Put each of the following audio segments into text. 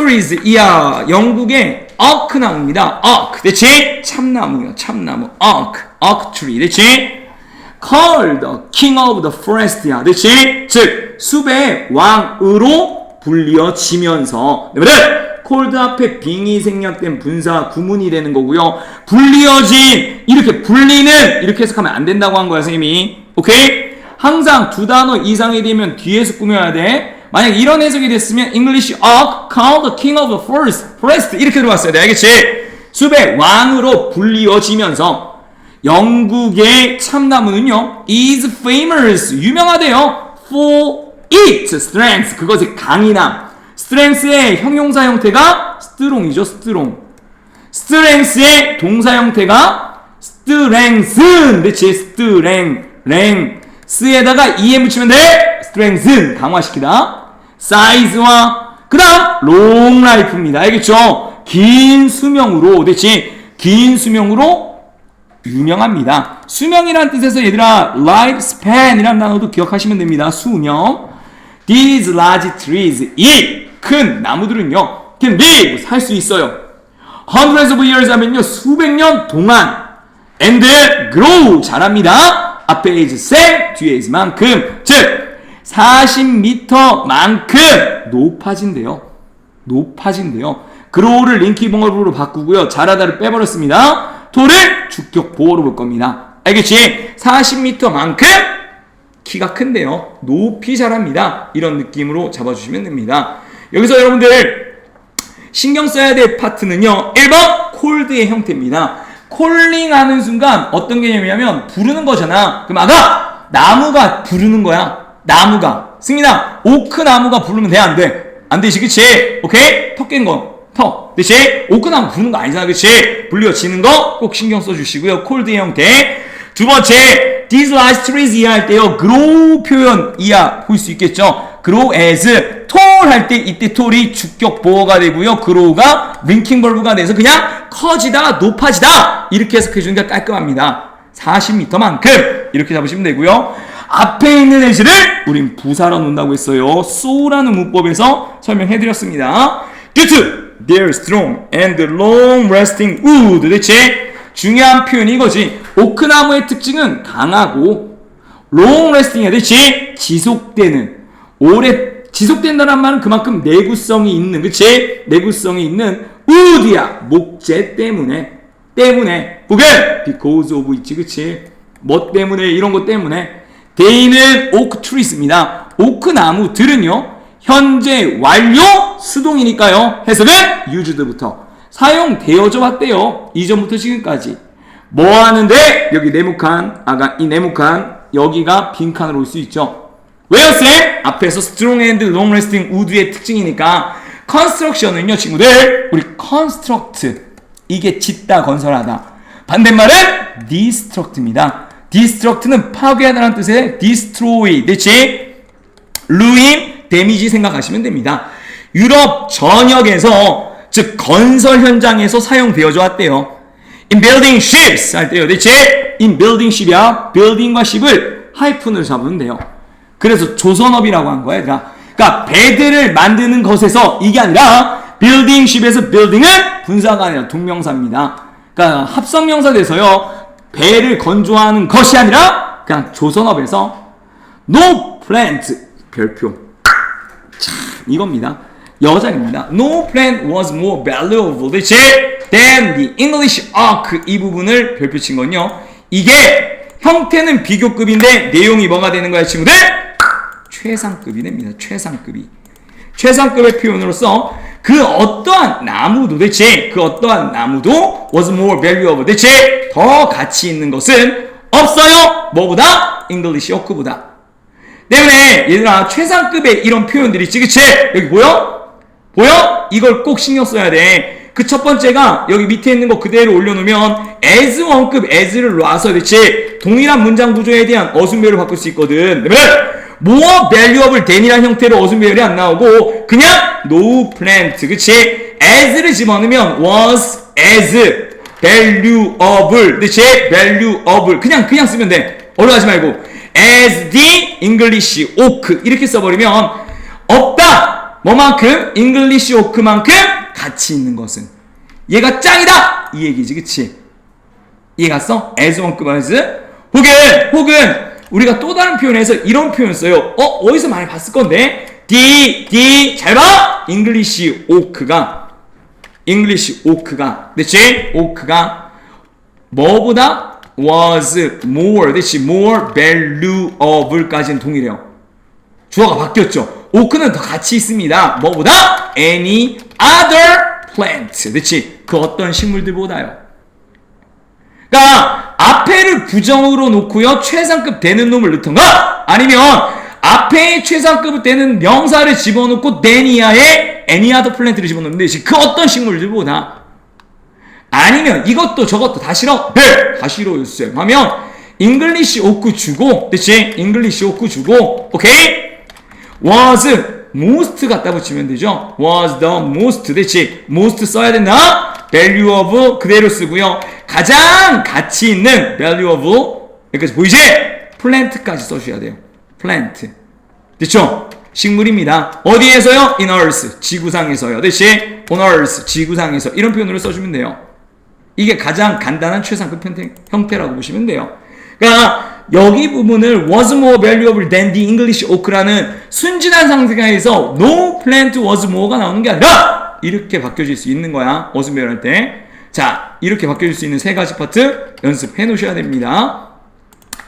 histories 이야 영국의 oak 나무입니다. oak 대체 참나무요 참나무 oak oak tree 대체 called the king of the forest야 대체 즉 숲의 왕으로 불리어지면서 네, 콜드 앞에 빙이 생략된 분사 구문이 되는 거고요. 불리어진 이렇게 불리는 이렇게 해석하면 안 된다고 한 거야 선생님이. 오케이? 항상 두 단어 이상이 되면 뒤에서 꾸며야 돼. 만약 이런 해석이 됐으면 English of called the king of the forest, forest 이렇게 들어왔어야 돼. 알겠지? 숲의 왕으로 불리어지면서 영국의 참나무는요 is famous 유명하대요 for its strength 그것의 강인함 strength의 형용사 형태가 strong이죠 strong strength의 동사 형태가 strengthen 그렇지 strength 랭스에다가 em 붙이면 돼 strengthen 강화시키다 size와 그 다음 long life입니다 알겠죠 긴 수명으로 그렇지 긴 수명으로 유명합니다. 수명이란 뜻에서 얘들아 life span이란 단어도 기억하시면 됩니다. 수명. These large trees 이 큰 나무들은요 can live 살수 있어요. hundreds of years 하면요 수백 년 동안 and grow 자랍니다. 앞에 is same 뒤에 is 만큼 즉 40m만큼 높아진대요. 높아진대요. grow를 링키 봉어로 바꾸고요. 자라다를 빼버렸습니다. 토를 주격 보호로 볼 겁니다. 알겠지? 40m만큼 키가 큰데요. 높이 자랍니다. 이런 느낌으로 잡아주시면 됩니다. 여기서 여러분들 신경 써야 될 파트는요. 1번 콜드의 형태입니다. 콜링 하는 순간 어떤 개념이냐면 부르는 거잖아. 그럼 아가 나무가 부르는 거야. 나무가. 승민아 오크 나무가 부르면 돼 안 돼? 안 되지 그치? 오케이? 턱 깬 거. 턱. 대신 오크 나무 부르는 거 아니잖아 그치? 불려지는 거 꼭 신경 써주시고요. 콜드의 형태. 두 번째 these large trees 이해할 때요. grow 표현 이해 볼수 있겠죠. grow as tall 할 때 이때 tall이 주격 보호가 되고요. grow가 링킹 벌브가 돼서 그냥 커지다 높아지다 이렇게 해석해 주는 게 깔끔합니다. 40m만큼 이렇게 잡으시면 되고요. 앞에 있는 애지를 우린 부사로 놓는다고 했어요. so라는 문법에서 설명해 드렸습니다. due to their strong and long resting wood 대체 중요한 표현이 이거지. 오크나무의 특징은 강하고 long resting이야. 대체 지속되는 오래 지속된다는 말은 그만큼 내구성이 있는 그치? 내구성이 있는 wood야. 목재 때문에 때문에 부분 because of 있지 그치? 뭐 때문에 이런 것 때문에 데이는 오크 트리스입니다. 오크 나무들은요. 현재 완료 수동이니까요. 해석은 유즈드부터 사용되어져 왔대요. 이전부터 지금까지. 뭐 하는데 여기 네모칸 아가 이 네모칸 여기가 빈칸으로 올 수 있죠. 왜요 쌤? 앞에서 strong and long lasting wood의 특징이니까 construction은요 친구들 우리 construct 이게 짓다 건설하다 반대말은 destruct입니다. Destruct는 파괴하다는 뜻의 destroy 대체 ruin 데미지 생각하시면 됩니다. 유럽 전역에서 즉 건설 현장에서 사용되어져 왔대요. In building ships 할 때요. 대체 in building ship이야. building과 ship을 하이픈을 잡으면 돼요. 그래서 조선업이라고 한 거야, 얘들아. 그러니까 배들을 만드는 것에서 이게 아니라 building ship에서 building은 분사가 아니라 동명사입니다. 그러니까 합성명사 돼서요. 배를 건조하는 것이 아니라 그냥 조선업에서 no plant 별표 참 이겁니다. 여장입니다. No plant was more valuable than the English ark 이 부분을 별표친 건요. 이게 형태는 비교급인데 내용이 뭐가 되는 거야 친구들? 최상급이 됩니다. 최상급이. 최상급의 표현으로서 그 어떠한 나무도 대체 그 어떠한 나무도 was more valuable 대체 더 가치 있는 것은 없어요. 뭐보다? English 오크보다. 때문에 얘들아 최상급의 이런 표현들이 있지 그치? 여기 보여? 보여? 이걸 꼭 신경 써야 돼. 그 첫 번째가 여기 밑에 있는 거 그대로 올려놓으면 as 원급 as를 놔서 대체 동일한 문장 구조에 대한 어순배열을 바꿀 수 있거든. 그러면 more valuable than이라는 형태로 어순배열이 안 나오고 그냥 no plant 그치? as를 집어넣으면 was as valuable 대체 valuable 그냥 그냥 쓰면 돼. 어려워하지 말고 as the English oak 이렇게 써버리면 없다 뭐만큼? 잉글리시 오크만큼 가치 있는 것은 얘가 짱이다 이 얘기지 그치? 이해 갔어? as 원급 as 혹은 혹은 우리가 또 다른 표현에서 이런 표현 써요 어? 어디서 많이 봤을 건데 D D 잘봐 잉글리시 오크가 잉글리시 오크가 그치? 오크가 뭐보다 was more 그치? more valuable까지는 동일해요 주어가 바뀌었죠. 오크는 더 가치 있습니다. 뭐보다? any other plant. 그렇지? 그 어떤 식물들보다요. 그러니까 앞에를 부정으로 놓고요. 최상급 되는 놈을 넣던가 아니면 앞에 최상급 되는 명사를 집어넣고 데니아에 other plant를 집어넣는데 그 어떤 식물들보다 아니면 이것도 저것도 다 싫어? 네! 다 싫어요, 쌤. 하면 잉글리시 오크 주고 그렇지? 잉글리시 오크 주고 오케이? was most 갖다 붙이면 되죠. was the most 그렇지. most 써야 된다. value of 그대로 쓰고요. 가장 가치 있는 value of 여기까지 보이지? plant까지 써주셔야 돼요. plant 됐죠? 식물입니다. 어디에서요? in earth 지구상에서요. 대신 on earth 지구상에서 이런 표현으로 써주면 돼요. 이게 가장 간단한 최상급 형태, 형태라고 보시면 돼요. 그러니까 여기 부분을 was more valuable than the English oak라는 순진한 상태에서 no plant was more가 나오는 게 아니라 이렇게 바뀌어질 수 있는 거야. 어순 배열 할 때. 자, 이렇게 바뀌어질 수 있는 세 가지 파트 연습해 놓으셔야 됩니다.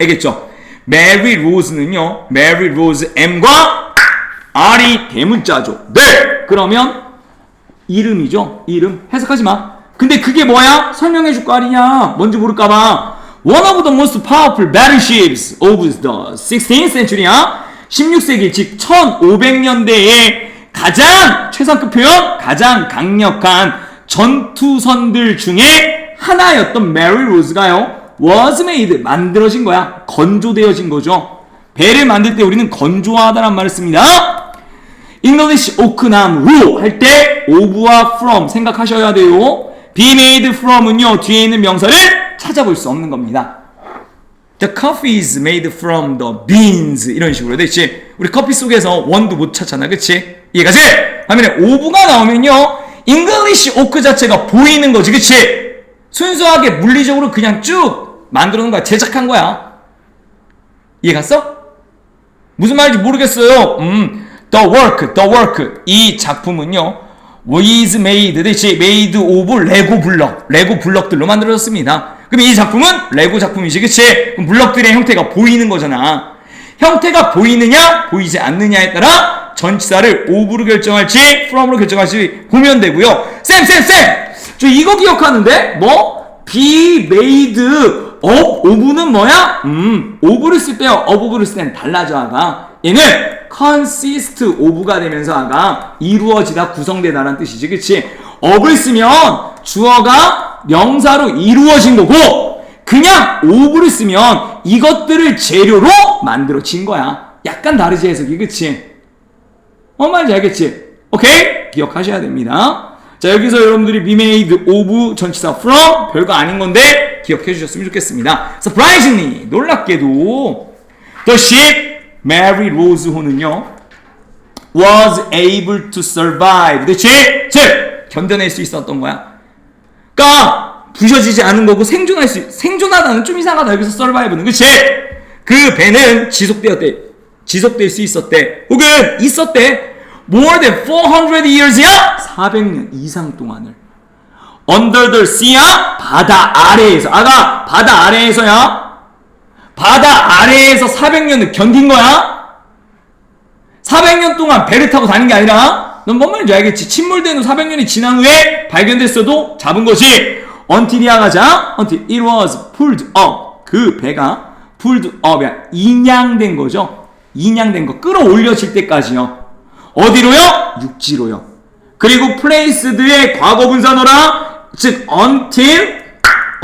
알겠죠? Mary Rose는요. Mary Rose M과 R이 대문자죠. 네! 그러면 이름이죠. 이름. 해석하지 마. 근데 그게 뭐야? 설명해 줄 거 아니냐? 뭔지 모를까 봐. One of the most powerful battleships of the 16th century야. 16세기 즉 1500년대에 가장 최상급 표현 가장 강력한 전투선들 중에 하나였던 메리 로즈가요. was made 만들어진 거야. 건조되어진 거죠. 배를 만들 때 우리는 건조하다란 말을 씁니다. English 오크나무 할때 of와 from 생각하셔야 돼요. be made from은요 뒤에 있는 명사를 찾아볼 수 없는 겁니다. The coffee is made from the beans 이런 식으로 됐지. 우리 커피 속에서 원도 못 찾잖아, 그렇지? 이해가지? 하면 오브가 나오면요 English 오크 자체가 보이는 거지, 그렇지? 순수하게 물리적으로 그냥 쭉 만들어 놓은 거야, 제작한 거야. 이해 갔어? 무슨 말인지 모르겠어요. 음, the work, the work 이 작품은요 was made, 그렇지? made of 레고 블럭, 레고 블럭들로 만들어졌습니다. 그럼 이 작품은 레고 작품이지, 그치? 그럼 블럭들의 형태가 보이는 거잖아. 형태가 보이느냐, 보이지 않느냐에 따라 전치사를 of로 결정할지, from으로 결정할지 보면 되고요. 쌤, 쌤, 쌤! 저 이거 기억하는데? 뭐? be made of, of는 뭐야? 음, of를 쓸 때요. of를 쓸 때는 달라져, 아가. 얘는 consist of가 되면서 아가 이루어지다 구성되다라는 뜻이지 그치 of을 쓰면 주어가 명사로 이루어진 거고 그냥 of를 쓰면 이것들을 재료로 만들어진 거야. 약간 다르지 해석이. 그치? 어 말인지 알겠지? 오케이? 기억하셔야 됩니다. 자 여기서 여러분들이 be made of 전치사 from 별거 아닌 건데 기억해 주셨으면 좋겠습니다. Surprisingly 놀랍게도 the ship Mary Rose 호는요 was able to survive. 그렇지? 즉 견뎌낼 수 있었던 거야 그러니까 부셔지지 않은 거고 생존할 수 생존하다는 좀 이상하다. 여기서 survive는. 그렇지? 그 배는 지속되었대 지속될 수 있었대. 혹은 있었대. More than 400 years야? 400년 이상 동안을. Under the sea야? 바다 아래에서. 아가 바다 아래에서야? 바다 아래에서 400년을 견딘 거야? 400년 동안 배를 타고 다닌 게 아니라 넌 뭔 말인지 알겠지? 침몰된 후 400년이 지난 후에 발견됐어도 잡은 것이 until이야 가자 until it was pulled up. 그 배가 pulled up이야. 인양된 거죠. 인양된 거. 끌어올려질 때까지요. 어디로요? 육지로요. 그리고 placed의 과거 분사너라 즉 until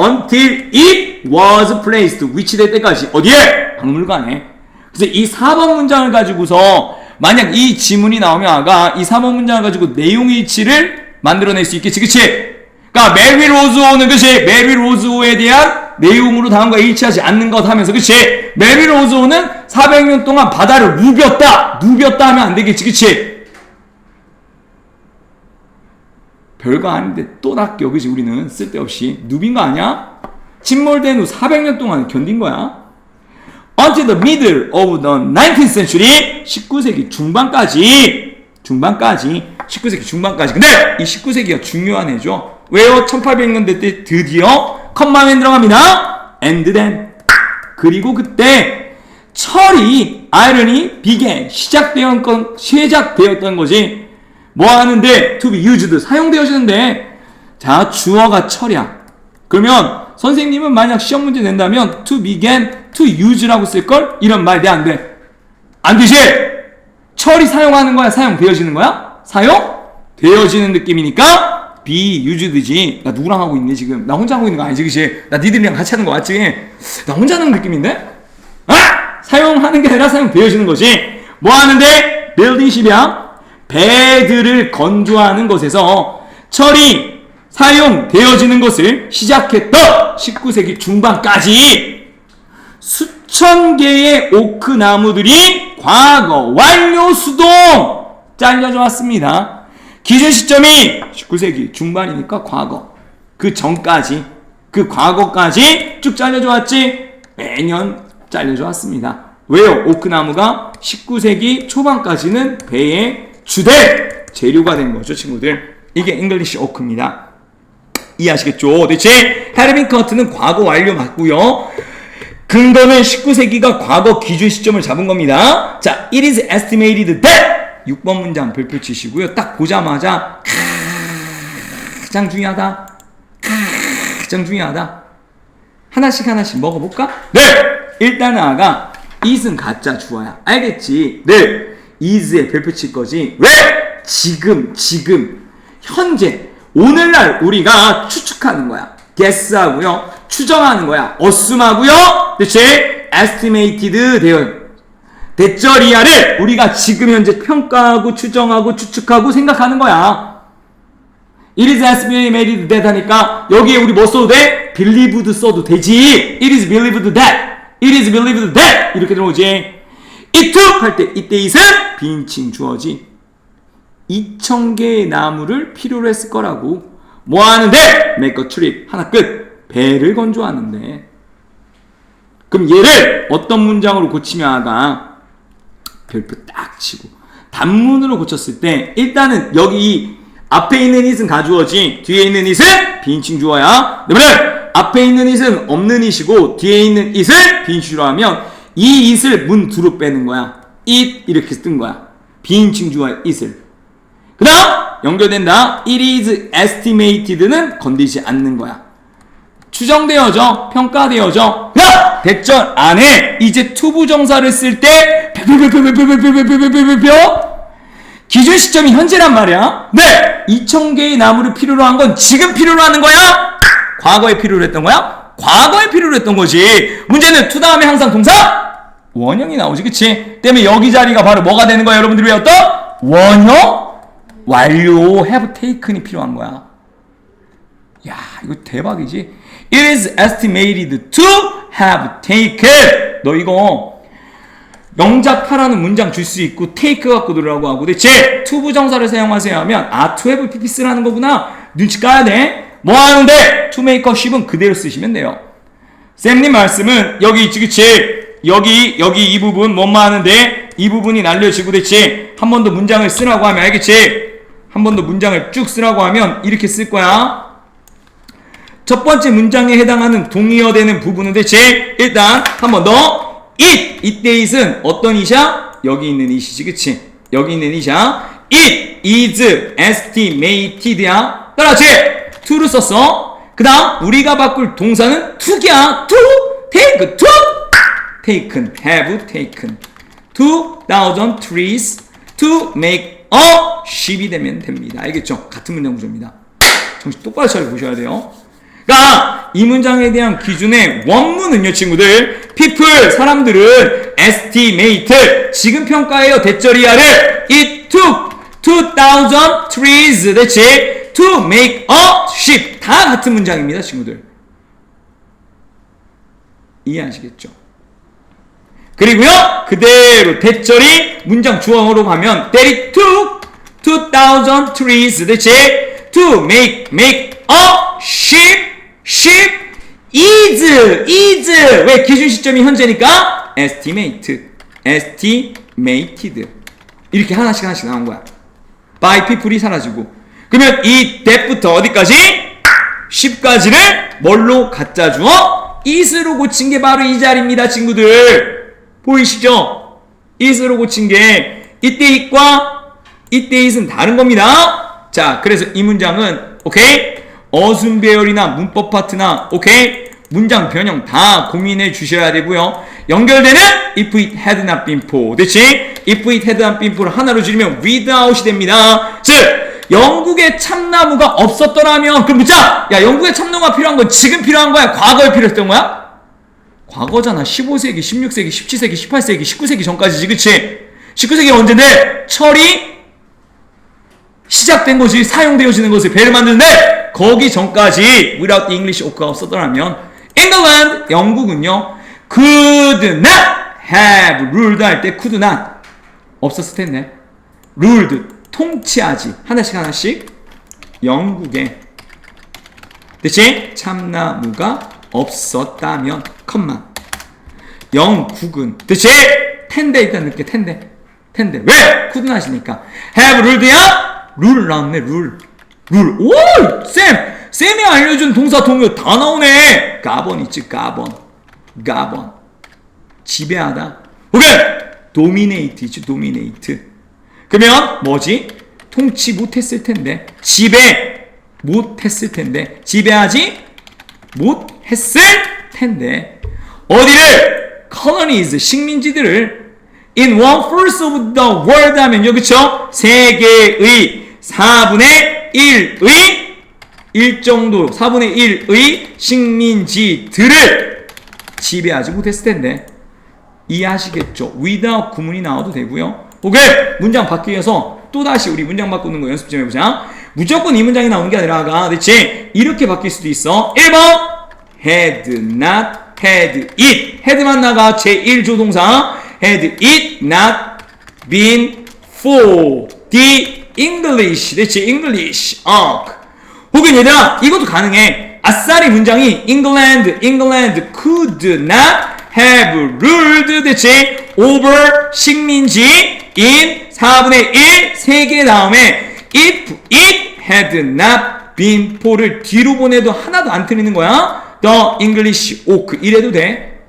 until it was placed 위치될 때까지. 어디에? 박물관에. 그래서 이 4번 문장을 가지고서 만약 이 지문이 나오면 아가 이 4번 문장을 가지고 내용 일치를 만들어낼 수 있겠지 그치? 그러니까 메리 로즈오는 그치? 메리 로즈오에 대한 내용으로 다음과 일치하지 않는 것 하면서 그치? 메리 로즈오는 400년 동안 바다를 누볐다 누볐다 하면 안 되겠지 그치? 별거 아닌데 또 낚여 그지 우리는 쓸데없이 누빈 거 아니야? 침몰된 후 400년 동안 견딘 거야. Until the middle of the 19th century 19세기 중반까지 중반까지 19세기 중반까지 근데 이 19세기가 중요한 해죠. 왜요? 1800년대 때 드디어 컴마맨 들어갑니다. And then 그리고 그때 철이 아이러니 비게 시작되었던 건 시작되었던 거지. 뭐 하는데 to be used 사용되어지는데 자 주어가 철이야. 그러면 선생님은 만약 시험 문제 낸다면 to begin to use라고 쓸걸 이런 말 돼 안 돼? 안 되지? 철이 사용하는 거야 사용되어지는 거야? 사용되어지는 느낌이니까 be used지. 나 누구랑 하고 있니 지금? 나 혼자 하고 있는 거 아니지 그치? 나 니들이랑 같이 하는 거 맞지? 나 혼자 하는 느낌인데? 아! 사용하는 게 아니라 사용되어지는 거지. 뭐 하는데? 빌딩십이야. 배들을 건조하는 것에서 철이 사용되어지는 것을 시작했던 19세기 중반까지 수천 개의 오크 나무들이 과거 완료 수동 잘려져 왔습니다. 기준 시점이 19세기 중반이니까 과거. 그 전까지, 그 과거까지 쭉 잘려져 왔지. 매년 잘려져 왔습니다. 왜요? 오크나무가 19세기 초반까지는 배의 주된 재료가 된 거죠, 친구들. 이게 잉글리시 오크입니다. 이해하시겠죠? 대체 헤르빈 커트는 과거 완료 맞고요. 근거는 19세기가 과거 기준 시점을 잡은 겁니다. 자, it is estimated that 6번 문장 별표 치시고요. 딱 보자마자 가장 중요하다. 가장 중요하다. 하나씩 하나씩 먹어볼까? 네! 일단은 아가 it은 가짜 주어야. 알겠지? 네. is에 별표 칠 거지. 왜? 지금, 지금, 현재, 오늘날 우리가 추측하는 거야. guess하고요. 추정하는 거야. assume하고요. 그치? estimated 되어 대절이야를 우리가 지금 현재 평가하고 추정하고 추측하고 생각하는 거야. It is estimated that 하니까 여기에 우리 뭐 써도 돼? believed 써도 되지. It is believed that. It is believed that. 이렇게 들어오지. It took 할 때 이때 it은 빈칭 주어지. 2,000개의 나무를 필요로 했을 거라고. 뭐 하는데? a trip. 하나 끝. 배를 건조하는데. 그럼 얘를 어떤 문장으로 고치면 하가 별표 딱 치고 단문으로 고쳤을 때 일단은 여기 앞에 있는 it은 가주어지 뒤에 있는 it은 빈칭 주어야 그러면 앞에 있는 it은 없는 it이고 뒤에 있는 it을 빈칭 주어 하면 이 it을 문 두로 빼는 거야 it 이렇게 쓴 거야 빈칭 주어 it을 그 다음 연결된다. It is estimated는 건드리지 않는 거야. 추정되어져. 평가되어져. 그 다음 대전 안에 이제 투부정사를 쓸 때 기준 시점이 현재란 말이야. 네! 2000개의 나무를 필요로 한 건 지금 필요로 하는 거야? 과거에 필요로 했던 거야? 과거에 필요로 했던 거지. 문제는 투 다음에 항상 동사? 원형이 나오지, 그치? 때문에 여기 자리가 바로 뭐가 되는 거야, 여러분들이 배웠던? 원형 완료 have taken이 필요한 거야. 야 이거 대박이지? It is estimated to have taken. 너 이거 영작하라는 문장 줄 수 있고 take 갖고 들으라고 하고 대체 to 부정사를 사용하세요 하면 아 to have pp 쓰라는 거구나. 눈치 까야 돼 뭐 하는데? to make a ship은 그대로 쓰시면 돼요. 쌤님 말씀은 여기 있지 그치? 여기 여기 이 부분 뭐뭐 하는데? 이 부분이 날려지고 대체 한 번 더 문장을 쓰라고 하면 알겠지 한 번 더 문장을 쭉 쓰라고 하면 이렇게 쓸 거야. 첫 번째 문장에 해당하는 동의어되는 부분은 대체 일단 한 번 더 it. 이때 it은 어떤 it이야? 여기 있는 it이지 그치? 여기 있는 it이야. it is estimated야 따라하지? to를 썼어. 그 다음 우리가 바꿀 동사는 to야. to take to taken have taken. two thousand trees to make a ship이 되면 됩니다. 알겠죠? 같은 문장 구조입니다. 정신 똑바로 차려 보셔야 돼요. 그러니까 이 문장에 대한 기준의 원문은요 친구들. people 사람들은 estimate. 지금 평가해요. 대절이야를 it took 2000 trees. 대체 to make a ship. 다 같은 문장입니다 친구들. 이해하시겠죠? 그리고요 그대로 대절이 문장 주어로 가면 it took 2000 trees 대체 to make make a ship ship is is 왜 기준 시점이 현재니까 estimate estimated 이렇게 하나씩 하나씩 나온 거야. by people이 사라지고 그러면 이 that부터 어디까지? 10까지를 뭘로 갖다 주어? is로 고친 게 바로 이 자리입니다, 친구들. 보이시죠? is로 고친 게 이때 it과 이때 it은 다른 겁니다. 자, 그래서 이 문장은 오케이? 어순 배열이나 문법 파트나 오케이? 문장 변형 다 고민해 주셔야 되고요. 연결되는 if it had not been for. 그렇지? if it had not been for를 하나로 줄이면 without이 됩니다. 즉, 영국에 참나무가 없었더라면 그럼 묻자. 야, 영국에 참나무가 필요한 건 지금 필요한 거야? 과거에 필요했던 거야? 과거잖아. 15세기, 16세기, 17세기, 18세기, 19세기 전까지지. 그치? 19세기 언제인데? 철이 시작된 것이 사용되어지는 것을 배를 만드는데 거기 전까지 without the English oak가 없었더라면 England 영국은요 could not have ruled 할 때 could not 없었을 텐데 ruled 통치하지 하나씩 하나씩 영국에 대신 참나무가 없었다면 컴마 영국은 대신 텐데 일단 늦게 텐데 텐데 왜 could not이니까 have ruled야 룰 나왔네 룰. 룰. 오! 쌤! 쌤이 알려준 동사 동요 다 나오네. 가번 있지 가번. 가번. 지배하다. 오케이. 도미네이트 있지 도미네이트. 그러면 뭐지? 통치 못했을 텐데 지배 못했을 텐데 지배하지 못 했을 텐데 어디를 colonies 식민지들을 in one fourth of the world 하면 요 그쵸? 세계의 4분의 1의 1 정도 4분의 1의 식민지들을 지배하지 못했을 텐데 이해하시겠죠? without 구문이 나와도 되고요 오케이 문장 바뀌기 위해서 또다시 우리 문장 바꾸는 거 연습 좀 해보자 무조건 이 문장이 나오는 게 아니라 그렇지 이렇게 바뀔 수도 있어 1번 had not had it had만 나가 제1조 동사 had it not been for the English 그렇지 English 어. 혹은 얘들아 이것도 가능해 아싸리 문장이 England England could not have ruled 그렇지 over 식민지 in 4분의 1 세계 다음에 if it had not been for를 뒤로 보내도 하나도 안 틀리는 거야 the English oak 이래도 돼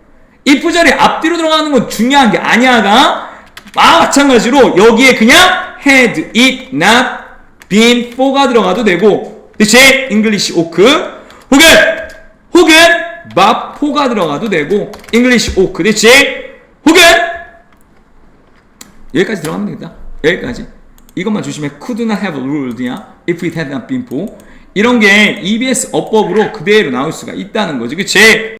if 자리 앞뒤로 들어가는 건 중요한 게 아니야가 마찬가지로 여기에 그냥 had it not been for가 들어가도 되고 그치? English oak 혹은 혹은 마포가 들어가도 되고 English oak 그치? 혹은 여기까지 들어가면 되겠다 여기까지 이것만 조심해 could not have ruled야 if it had not been for 이런 게 EBS 어법으로 그대로 나올 수가 있다는 거지 그치?